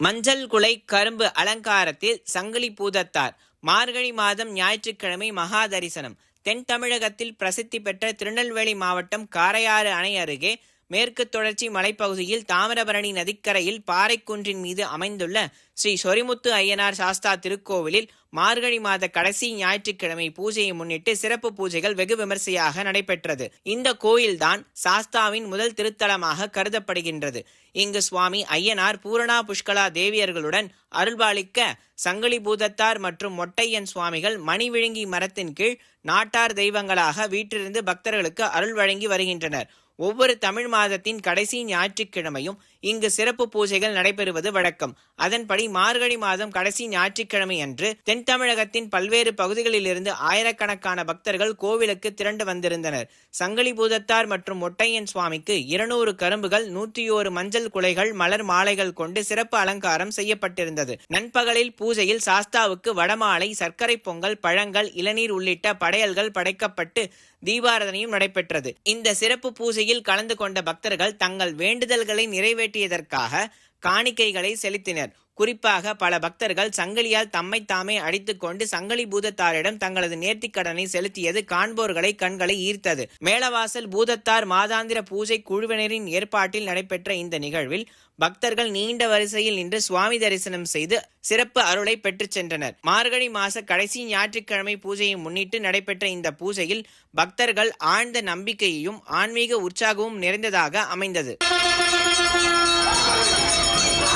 மஞ்சள் குலை கரும்பு அலங்காரத்தில் சங்கிலி பூதத்தார். மார்கழி மாதம் ஞாயிற்றுக்கிழமை மகா தரிசனம் தென் தமிழகத்தில் பிரசித்தி பெற்ற திருநெல்வேலி மாவட்டம் காரையாறு அணை அருகே மேற்கு தொடர்ச்சி மலைப்பகுதியில் தாமிரபரணி நதிக்கரையில் பாறைக்குன்றின் மீது அமைந்துள்ள ஸ்ரீ சொரிமுத்து ஐயனார் சாஸ்தா திருக்கோவிலில் மார்கழி மாத கடைசி ஞாயிற்றுக்கிழமை பூஜையை முன்னிட்டு சிறப்பு பூஜைகள் வெகு விமர்சையாக நடைபெற்றது. இந்த கோயில்தான் சாஸ்தாவின் முதல் திருத்தலமாக கருதப்படுகின்றது. இங்கு சுவாமி ஐயனார் பூரணா புஷ்கலா தேவியர்களுடன் அருள்பாலிக்க சங்கிலி பூதத்தார் மற்றும் மொட்டையன் சுவாமிகள் மணி விழுங்கி மரத்தின் கீழ் நாட்டார் தெய்வங்களாக வீற்றிருந்து பக்தர்களுக்கு அருள் வழங்கி வருகின்றனர். ஒவ்வொரு தமிழ் மாதத்தின் கடைசி ஞாயிற்றுக்கிழமையும் இங்கு சிறப்பு பூஜைகள் நடைபெறுவது வழக்கம். அதன்படி மார்கழி மாதம் கடைசி ஞாயிற்றுக்கிழமை அன்று தென் தமிழகத்தின் பல்வேறு பகுதிகளிலிருந்து ஆயிரக்கணக்கான பக்தர்கள் கோவிலுக்கு திரண்டு வந்திருந்தனர். சங்கிலி பூதத்தார் மற்றும் மொட்டையன் சுவாமிக்கு இருநூறு கரும்புகள் நூற்றி ஓரு மஞ்சள் குலைகள் மலர் மாலைகள் கொண்டு சிறப்பு அலங்காரம் செய்யப்பட்டிருந்தது. நண்பகலில் பூஜையில் சாஸ்தாவுக்கு வடமாலை சர்க்கரை பொங்கல் பழங்கள் இளநீர் உள்ளிட்ட படையல்கள் படைக்கப்பட்டு தீபாரதனையும் நடைபெற்றது. இந்த சிறப்பு பூஜையில் கலந்து கொண்ட பக்தர்கள் தங்கள் வேண்டுதல்களை நிறைவேற்றியதற்காக காணிக்கைகளை செலுத்தினர். குறிப்பாக பல பக்தர்கள் சங்கிலியால் தம்மை தாமே அடித்துக்கொண்டு சங்கிலி பூதத்தாரிடம் தங்களது நேர்த்திக் கடனை செலுத்தியது காண்போர்களை கண்களை ஈர்த்தது. மேலவாசல் பூதத்தார் மாதாந்திர பூஜை குழுவினரின் ஏற்பாட்டில் நடைபெற்ற இந்த நிகழ்வில் பக்தர்கள் நீண்ட வரிசையில் நின்று சுவாமி தரிசனம் செய்து சிறப்பு அருளை பெற்றுச் சென்றனர். மார்கழி மாச கடைசி ஞாயிற்றுக்கிழமை பூஜையை முன்னிட்டு நடைபெற்ற இந்த பூஜையில் பக்தர்கள் ஆழ்ந்த நம்பிக்கையையும் ஆன்மீக உற்சாகமும் நிறைந்ததாக அமைந்தது.